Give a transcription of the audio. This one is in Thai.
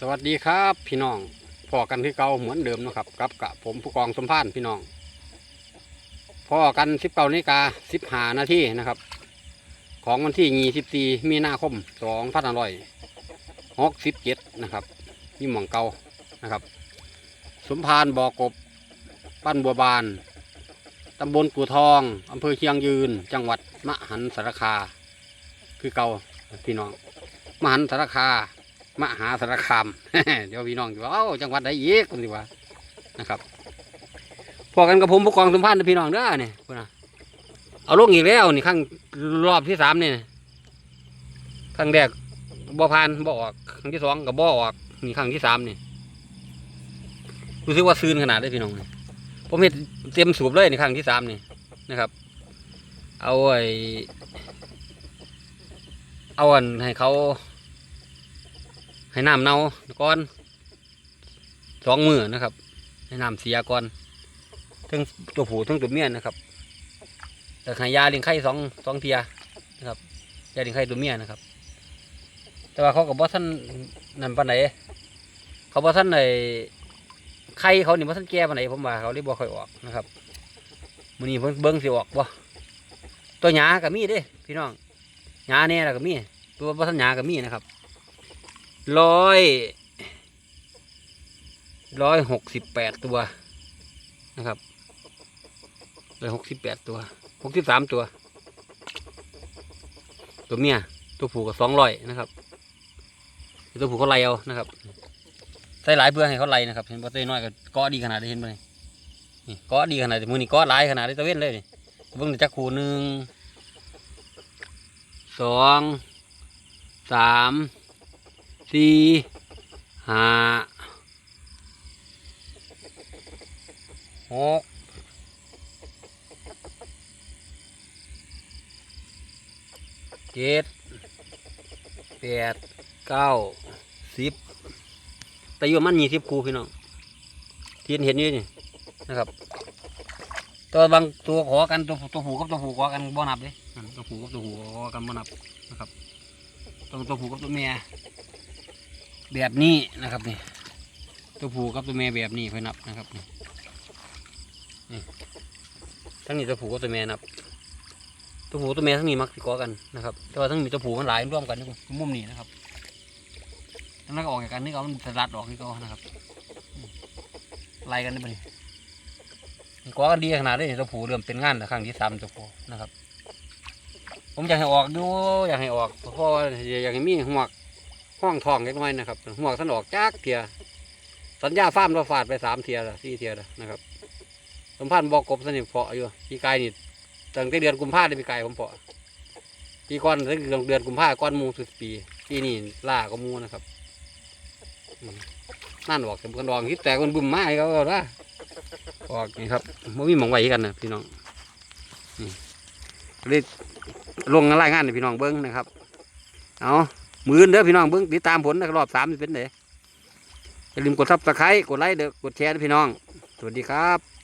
สวัสดีครับพี่น้องพอกันที่เก่าเหมือนเดิมนะครับกับกะผมผู้กองสมพานพี่น้องพอกันสิบเก้านาฬิกาสิบหานาทีนะครับ ของวันที่ยี่สิบสี่มีนาคมสองพันห้าร้อยหกสิบเจ็ดนะครับนี่หมองเก่านะครับ สมพานบ่อกบปั้นบัวบานตำบลกูทองอำเภอเชียงยืน จังหวัดมหันสารคา คือเก่าพี่น้อง มหันสารคา มหาสารคาม เดี๋ยวพี่น้องจะว่าเอ้าจังหวัดใดอีกคนดีว่านะครับพอกันกับผมผู้กองสมพันธ์พี่น้องเด้อเนี่ยพุ่นะเอาลงอีกแล้วนี่ครั้งรอบที่สามนี่ครั้งแรกบ่ผ่านบ่ออกครั้งที่สองกับบ่ออกนี่ครั้งที่สามนี่รู้สึกว่าซื้นขนาดเลยพี่น้องนี่ผมเห็นเต็มสูบเลยในครั้งที่สามนี่นะครับ เอาไอ้เอาอันให้เขา ให้น้ำเน่าก่อนสองมือนะครับ ให้น้ำเสียก่อนทั้งตัวผู้ทั้งตัวเมียนะครับ แต่ให้ยาลี้ยงไข่สองสองเทียนะครับยาลี้ยงไข่ตัวเมียนะครับ แต่ว่าเขากับว่าท่านนั่นปานไหนเขาบอกท่านในไข่เขานี่ว่าท่านแก่ปานไหนผมว่าเขาเรียกบ่ค่อยออกนะครับมือนี้เพิ่งเบิ้งสิออกบ่ตัวหยากับมีเด้พี่น้องหยาเนี่ยแหละกับมีตัวว่าท่านหยากับมีนะครับ ร้อยร้อยหกสิบแปดตัวนะครับร้อยหกสิบแปดตัวหกสิบสามตัว ตัวเมียตัวผู้ก็สองร้อยนะครับตัวผู้เขาไล่เอานะครับใส่หลายเพื่อให้เขาไล่นะครับเห็นป่ะตัวน้อยก็กาะดีขนาดนี้เห็นป่ะนี่นี่เกาะดีขนาดมือนี่กาะหลายขนาดนี้ตะเว้นเลยนี่เบิ่งจักคู่หนึ่งสองสาม สี่ห้าหกเจ็ดแปดเก้าสิบแต่อยู่มันยี่สิบคูพี่น้องที่เห็นอยู่นี่นะครับตัวบางตัวขอกันตัวตัวผูกับตัวผูขอกันบ่นับเลยตัวผูกับตัวผูขอกันบ่นับนะครับตัวตัวผูกับตัวเมีย แบบนี้นะครับนี่ตัวผู้กับตัวแม่แบบนี้เพื่อนับนะครับนี่ทั้งนี้ตัวผู้กับตัวแม่นับ ตัวผู้ตัวแม่ทั้งนี้มักสิดกอกันนะครับ แต่ว่าทั้งนี้ตัวผู้มันหลายร่วมกันนี่มุมนี้นะครับทั้งนั้นก็ออกจากกันนี่ก็มันสลัดออกนี่ก็นะครับไล่กันได้ปะนี่มันกอกันดีขนาดนี้ตัวผู้เริ่มเป็นงานแต่ครั้งที่สามตัวผู้นะครับ ผมอยากให้ออกดูอยากให้ออกเพราะว่าอยากให้มีหัว ห้องทองเล็กน้อยนะครับหัวท่านออกจากเทียสัญญาฟ้ามเราฝาดไปสามเทียละสี่เทียละนะครับสมพันธ์บอกกบสนิทเพาะอยู่ปีกายนี่ตั้งแต่เดือนกุมภาพันธ์ปีกายผมเพาะปีก่อนตั้งแต่เดือนกุมภาพันธ์ก้อนมูสุดปีปีนี้ล่าก็มูนะครับนั่นออกกันกันดองคิดแต่คนบุ่มไม้เขาก็ว่าออกนี่ครับไม่มีหมองไว้กันนะพี่น้องนี่เลยลงรายงานให้พี่น้องเบิ้งนะครับ เอา มือนเด้อพี่น้องเบิ่งติดตามผลในรอบสามสิเป็นเด้อย่าลืมกดซับสไครต์กดไลค์เด้อกดแชร์พี่น้อง สวัสดีครับ